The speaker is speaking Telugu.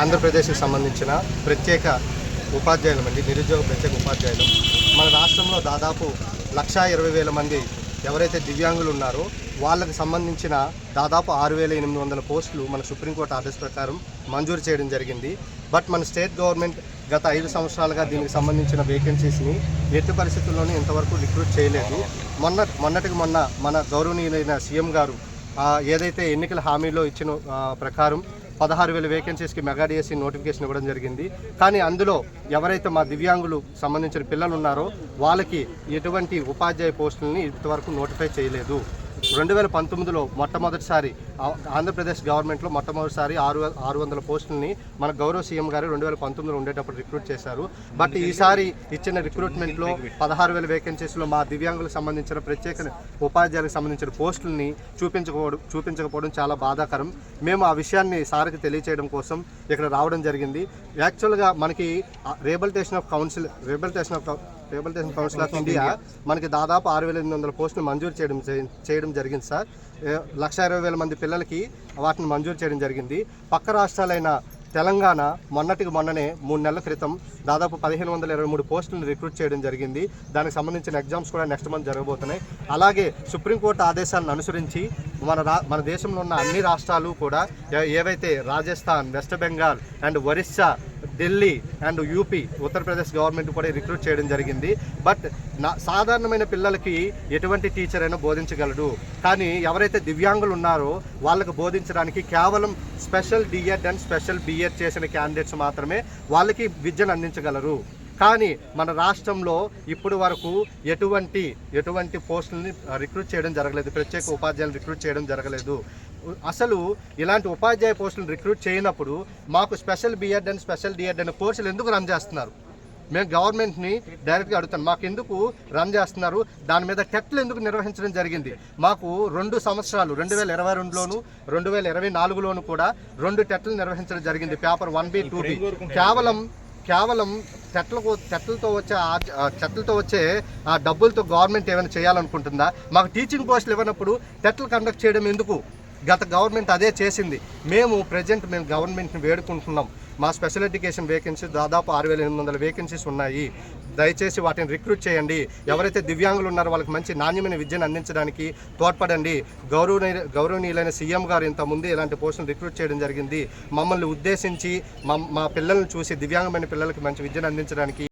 ఆంధ్రప్రదేశ్కి సంబంధించిన ప్రత్యేక ఉపాధ్యాయులం అండి నిరుద్యోగ ప్రత్యేక ఉపాధ్యాయులు. మన రాష్ట్రంలో దాదాపు లక్షా ఇరవై వేల మంది ఎవరైతే దివ్యాంగులు ఉన్నారో వాళ్ళకి సంబంధించిన దాదాపు ఆరు వేల ఎనిమిది వందల పోస్టులు మన సుప్రీంకోర్టు ఆర్డర్స్ ప్రకారం మంజూరు చేయడం జరిగింది. బట్ మన స్టేట్ గవర్నమెంట్ గత ఐదు సంవత్సరాలుగా దీనికి సంబంధించిన వేకెన్సీస్ని ఎట్టి పరిస్థితుల్లోనూ ఇంతవరకు రిక్రూట్ చేయలేదు. మొన్న మొన్నటికి మొన్న మన గౌరవనీయులైన సీఎం గారు ఏదైతే ఎన్నికల హామీలో ఇచ్చిన ప్రకారం పదహారు వేల వేకెన్సీస్కి మెగా నోటిఫికేషన్ ఇవ్వడం జరిగింది. కానీ అందులో ఎవరైతే మా దివ్యాంగులు సంబంధించిన పిల్లలు ఉన్నారో వాళ్ళకి ఎటువంటి ఉపాధ్యాయ పోస్టులని ఇంతవరకు నోటిఫై చేయలేదు. రెండు వేల పంతొమ్మిదిలో మొట్టమొదటిసారి ఆంధ్రప్రదేశ్ గవర్నమెంట్లో మొట్టమొదటిసారి ఆరు ఆరు వందల పోస్టులని మన గౌరవ సీఎం గారు రెండు వేల పంతొమ్మిదిలో ఉండేటప్పుడు రిక్రూట్ చేశారు. బట్ ఈసారి ఇచ్చిన రిక్రూట్మెంట్లో పదహారు వేల వేకెన్సీస్లో మా దివ్యాంగులకు సంబంధించిన ప్రత్యేక ఉపాధ్యాయులకు సంబంధించిన పోస్టుల్ని చూపించకపోవడం చూపించకపోవడం చాలా బాధాకరం. మేము ఆ విషయాన్ని సార్కి తెలియచేయడం కోసం ఇక్కడ రావడం జరిగింది. యాక్చువల్గా మనకి rehabilitation of council rehabilitation of rehabilitation council of India మనకి దాదాపు ఆరు వేల ఎనిమిది వందల పోస్టులు మంజూరు చేయడం చేయడం జరిగింది సార్. లక్ష ఇరవై వేల మంది పిల్లలకి వాటిని మంజూరు చేయడం జరిగింది. పక్క రాష్ట్రాలైన తెలంగాణ మొన్నటికి మొన్ననే మూడు నెలల క్రితం దాదాపు పదిహేను వందల ఇరవై మూడు పోస్టులను రిక్రూట్ చేయడం జరిగింది. దానికి సంబంధించిన ఎగ్జామ్స్ కూడా నెక్స్ట్ మంత్ జరగబోతున్నాయి. అలాగే సుప్రీంకోర్టు ఆదేశాలను అనుసరించి మన రా మన దేశంలో ఉన్న అన్ని రాష్ట్రాలు కూడా ఏవైతే Rajasthan west Bengal and Orissa Delhi and UP Uttar Pradesh government కూడా రిక్రూట్ చేయడం జరిగింది. బట్ నా సాధారణమైన పిల్లలకి ఎటువంటి టీచర్ అయినా బోధించగలడు. కానీ ఎవరైతే దివ్యాంగులు ఉన్నారో వాళ్ళకు బోధించడానికి కేవలం special DEd and special B BEd చేసిన క్యాండిడేట్స్ మాత్రమే వాళ్ళకి విద్యను అందించగలరు. కానీ మన రాష్ట్రంలో ఇప్పుడు వరకు ఎటువంటి ఎటువంటి పోస్టులని రిక్రూట్ చేయడం జరగలేదు. ప్రత్యేక ఉపాధ్యాయులను రిక్రూట్ చేయడం జరగలేదు. అసలు ఇలాంటి ఉపాధ్యాయ పోస్టులను రిక్రూట్ చేయనప్పుడు మాకు special BEd and special DEd అనే కోర్సులు ఎందుకు రన్ చేస్తున్నారు? మేము గవర్నమెంట్ని డైరెక్ట్గా అడుగుతాం. మాకు ఎందుకు రన్ చేస్తున్నారు? దాని మీద టెట్లు ఎందుకు నిర్వహించడం జరిగింది? మాకు రెండు సంవత్సరాలు రెండు వేల ఇరవై రెండులోను రెండు వేల ఇరవై నాలుగులోను కూడా రెండు టెట్లు నిర్వహించడం జరిగింది. Paper one B two B. కేవలం కేవలం చెట్లకు చెట్లతో వచ్చే చెట్లతో వచ్చే ఆ డబ్బులతో గవర్నమెంట్ ఏమైనా చేయాలనుకుంటుందా? మాకు టీచింగ్ పోస్టులు ఇవ్వనప్పుడు టెట్లు కండక్ట్ చేయడం ఎందుకు? గత గవర్నమెంట్ అదే చేసింది. మేము ప్రజెంట్ మేము గవర్నమెంట్ని వేడుకుంటున్నాం. మా స్పెషల్ ఎడ్యుకేషన్ వేకెన్సీ దాదాపు ఆరు వేల ఎనిమిది వందల వేకెన్సీస్ ఉన్నాయి. దయచేసి వాటిని రిక్రూట్ చేయండి. ఎవరైతే దివ్యాంగులు ఉన్నారో వాళ్ళకి మంచి నాణ్యమైన విద్యను అందించడానికి తోడ్పడండి. గౌరవనీయ గౌరవనీయులైన సీఎం గారు ఇంతకుముందు ఇలాంటి పోస్టులు రిక్రూట్ చేయడం జరిగింది. మమ్మల్ని ఉద్దేశించి మా మా పిల్లల్ని చూసి దివ్యాంగమైన పిల్లలకి మంచి విద్యను అందించడానికి